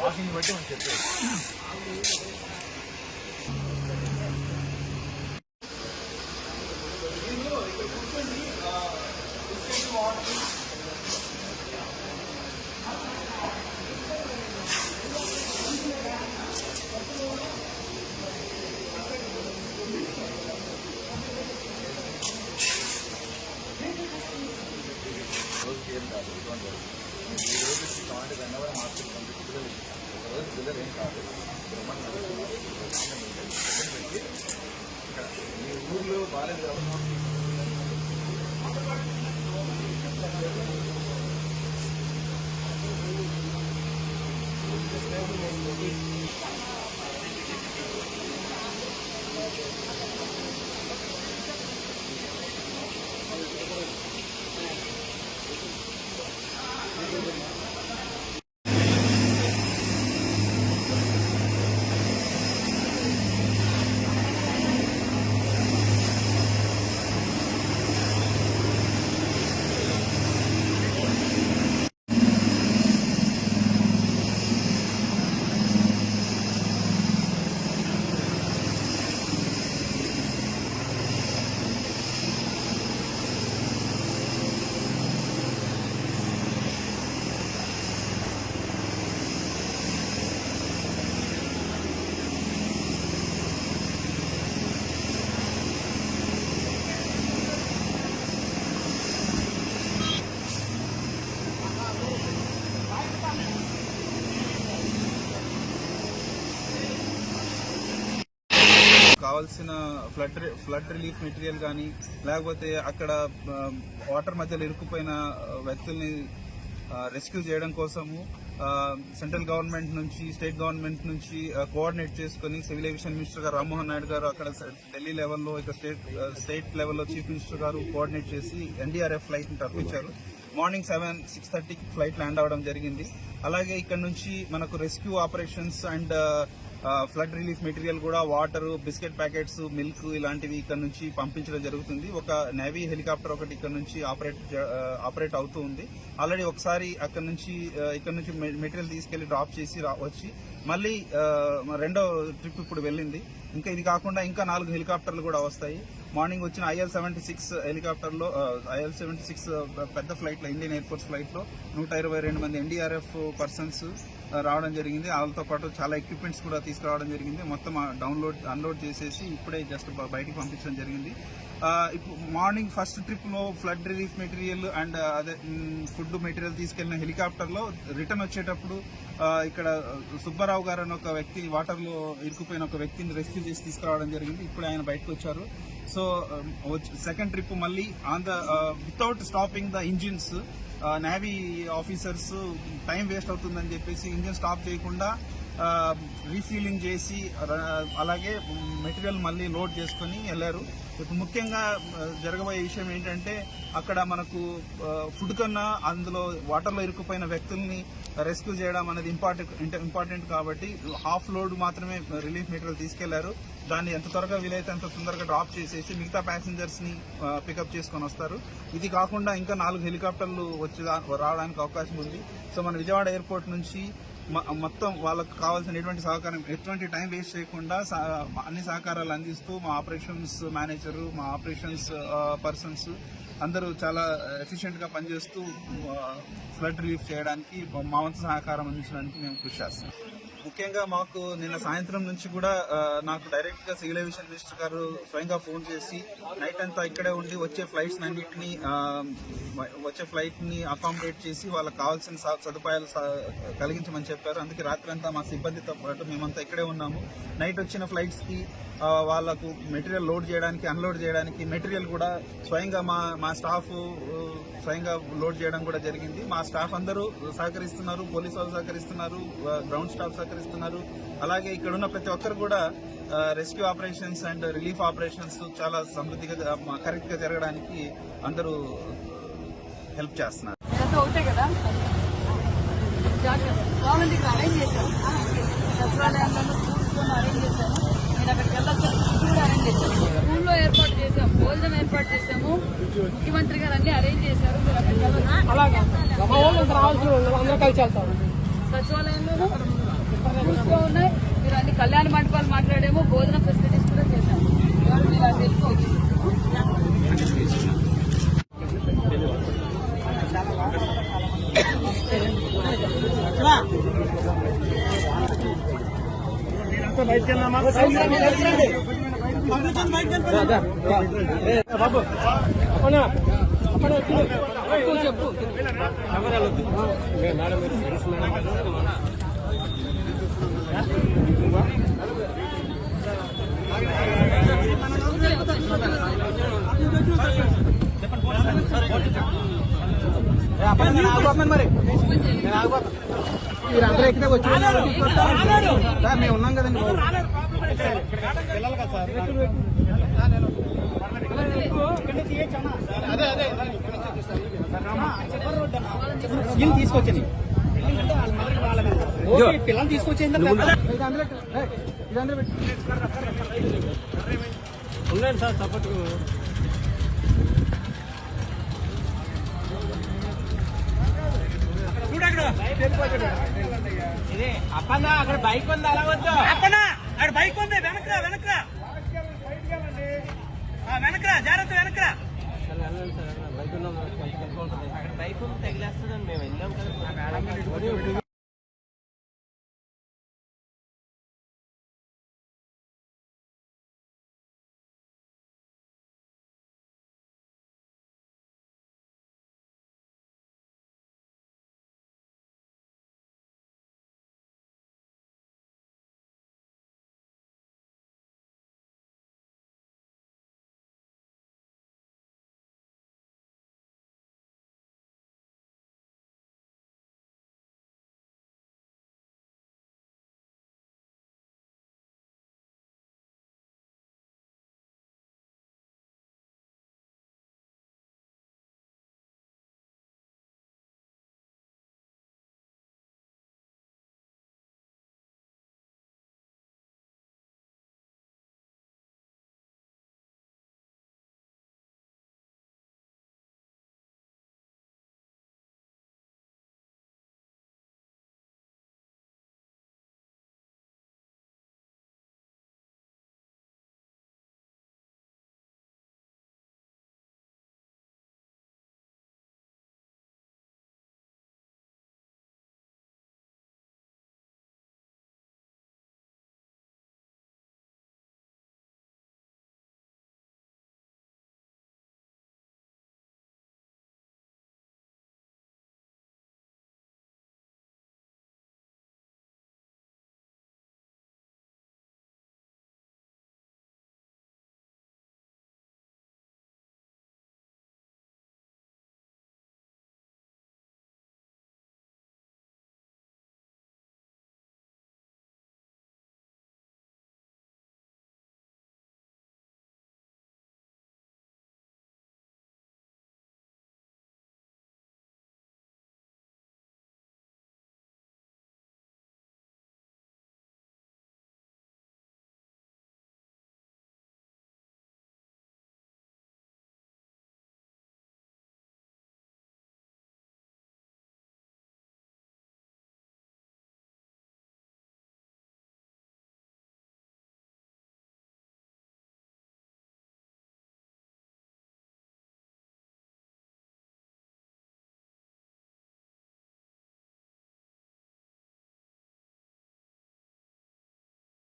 Walking బట్టి మనం చెప్పేది వాటర్ ఒక ఏం కాదు. ఇక్కడ ఊర్లో బాగాలేదు కాబట్టి కావాల్సిన ఫ్లడ్ రి- ఫ్లడ్ రిలీఫ్ మెటీరియల్ కానీ లేకపోతే అక్కడ వాటర్ మధ్యలో ఇరుక్కుపోయిన వ్యక్తుల్ని రెస్క్యూ చేయడం కోసము సెంట్రల్ గవర్నమెంట్ నుంచి స్టేట్ గవర్నమెంట్ నుంచి కోఆర్డినేట్ చేసుకుని సివిల్ ఏవియేషన్ మినిస్టర్ గారు రామ్మోహన్ నాయుడు గారు అక్కడ ఢిల్లీ లెవెల్లో ఇక స్టేట్ స్టేట్ లెవెల్లో చీఫ్ మినిస్టర్ గారు కోఆర్డినేట్ చేసి ఎన్డీఆర్ఎఫ్ ఫ్లైట్ని తప్పించారు మార్నింగ్ సెవెన్ సిక్స్ థర్టీకి ఫ్లైట్ ల్యాండ్ అవడం జరిగింది. అలాగే ఇక్కడ నుంచి మనకు rescue operations and flood relief material కూడా వాటర్ బిస్కెట్ ప్యాకెట్స్ మిల్క్ ఇలాంటివి ఇక్కడ నుంచి పంపించడం జరుగుతుంది. ఒక నేవీ హెలికాప్టర్ ఒకటి ఇక్కడ నుంచి ఆపరేట్ ఆపరేట్ అవుతూ ఉంది. ఆల్రెడీ ఒకసారి అక్కడ నుంచి ఇక్కడ నుంచి మెటీరియల్ తీసుకెళ్ళి డ్రాప్ చేసి రా- వచ్చి మళ్ళీ రెండో ట్రిప్ ఇప్పుడు వెళ్ళింది. ఇంకా ఇది కాకుండా ఇంకా నాలుగు హెలికాప్టర్లు కూడా వస్తాయి. మార్నింగ్ వచ్చిన ఐఎల్ సెవెంటీ సిక్స్ హెలికాప్టర్లో ఐఎల్ సెవెంటీ సిక్స్ పెద్ద ఫ్లైట్లో ఇండియన్ ఎయిర్ ఫోర్స్ నూట ఇరవై రెండు మంది ఎన్డీఆర్ఎఫ్ పర్సన్స్ రావడం జరిగింది. వాళ్ళతో పాటు చాలా ఎక్విప్మెంట్స్ కూడా తీసుకురావడం జరిగింది. మొత్తం డౌన్లోడ్ అన్లోడ్ చేసేసి ఇప్పుడే జస్ట్ బయటికి పంపించడం జరిగింది. మార్నింగ్ ఫస్ట్ ట్రిప్లో ఫ్లడ్ రిలీఫ్ మెటీరియల్ అండ్ అదే ఫుడ్ మెటీరియల్ తీసుకెళ్ళిన హెలికాప్టర్లో రిటర్న్ వచ్చేటప్పుడు ఇక్కడ సుబ్బారావు గారు అని ఒక వ్యక్తి వాటర్లో ఒక వ్యక్తిని రెస్క్యూ చేసి తీసుకురావడం జరిగింది. ఇప్పుడు ఆయన బయటకు వచ్చారు. సో సెకండ్ ట్రిప్ మళ్ళీ on the without stopping the engines navy officers time waste అవుతుందని చెప్పేసి ఇంజిన్ స్టాప్ చేయకుండా రీఫీలింగ్ చేసి అలాగే మెటీరియల్ మళ్ళీ లోడ్ చేసుకొని వెళ్ళారు. ముఖ్యంగా జరగబోయే విషయం ఏంటంటే అక్కడ మనకు ఫుడ్ కన్నా అందులో వాటర్లో ఇరుక్కుపోయిన వ్యక్తుల్ని రెస్క్యూ చేయడం అనేది ఇంపార్టెంట్ ఇంపార్టెంట్ కాబట్టి హాఫ్ లోడ్ మాత్రమే రిలీఫ్ మెటీరియల్ తీసుకెళ్ళారు. దాన్ని ఎంత త్వరగా వీలైతే అంత తొందరగా డ్రాప్ చేసేసి మిగతా ప్యాసింజర్స్ని పికప్ చేసుకొని వస్తారు. ఇది కాకుండా ఇంకా నాలుగు హెలికాప్టర్లు వచ్చి రావడానికి అవకాశం ఉంది. సో మన విజయవాడ ఎయిర్పోర్ట్ నుంచి మొత్తం వాళ్ళకు కావాల్సిన ఎటువంటి సహకారం ఎటువంటి టైం వేస్ట్ చేయకుండా అన్ని సహకారాలు అందిస్తూ మా ఆపరేషన్స్ మేనేజర్ మా ఆపరేషన్స్ పర్సన్స్ అందరూ చాలా ఎఫిషియెంట్గా పనిచేస్తూ ఫ్లడ్ రిలీఫ్ చేయడానికి మా వంతు సహకారం అందించడానికి మేము కృషి చేస్తాం ముఖ్యంగా మాకు నిన్న సాయంత్రం నుంచి కూడా నాకు డైరెక్ట్గా సివిల్ ఏవియేషన్ మినిస్టర్ గారు స్వయంగా ఫోన్ చేసి నైట్ అంతా ఇక్కడే ఉండి వచ్చే ఫ్లైట్స్ అన్నింటినీ వచ్చే ఫ్లైట్ని అకామిడేట్ చేసి వాళ్ళకి కావాల్సిన సదుపాయాలు కలిగించమని చెప్పారు. అందుకే రాత్రి అంతా మా సిబ్బందితో పాటు మేమంతా ఇక్కడే ఉన్నాము. నైట్ వచ్చిన ఫ్లైట్స్కి వాళ్ళకు మెటీరియల్ లోడ్ చేయడానికి అన్లోడ్ చేయడానికి మెటీరియల్ కూడా స్వయంగా మా మా స్టాఫ్ స్వయంగా లోడ్ చేయడం కూడా జరిగింది. మా స్టాఫ్ అందరూ సహకరిస్తున్నారు పోలీసు వాళ్ళు సహకరిస్తున్నారు గ్రౌండ్ స్టాఫ్ సహకరిస్తున్నారు. అలాగే ఇక్కడ ఉన్న ప్రతి ఒక్కరు కూడా rescue operations and relief operations చాలా సమృద్ధిగా కరెక్ట్గా జరగడానికి అందరూ హెల్ప్ చేస్తున్నారు. అరేంజ్ నేను అక్కడికి వెళ్ళొచ్చు స్కూల్లో ఏర్పాటు చేశాము. భోజనం ఏర్పాటు చేశాము. ముఖ్యమంత్రి గారు అన్ని అరేంజ్ చేశారు. సచివాలయంలో ఉన్నాయి. మీరు అన్ని కళ్యాణ మండపాలు మాట్లాడేమో. భోజన ఫెసిలిటీస్ కూడా చేశాము. ఎవరు మీరు అది తెలుసుకోవచ్చు చెప్పు, చెప్పు మీరందరూ ఎక్కితే వచ్చి మేము ఉన్నాం కదండి తీసుకొచ్చింది. పిల్లలు తీసుకొచ్చింది ఉండండి సార్ అక్కడ బైక్ ఉంది అలా వద్దు. అక్కడ బైక్ ఉంది. వెనకరా వెనకరా. అక్కడ బైక్ ఉంది తగిలేస్తుందండి మేము వెళ్ళాం కదా.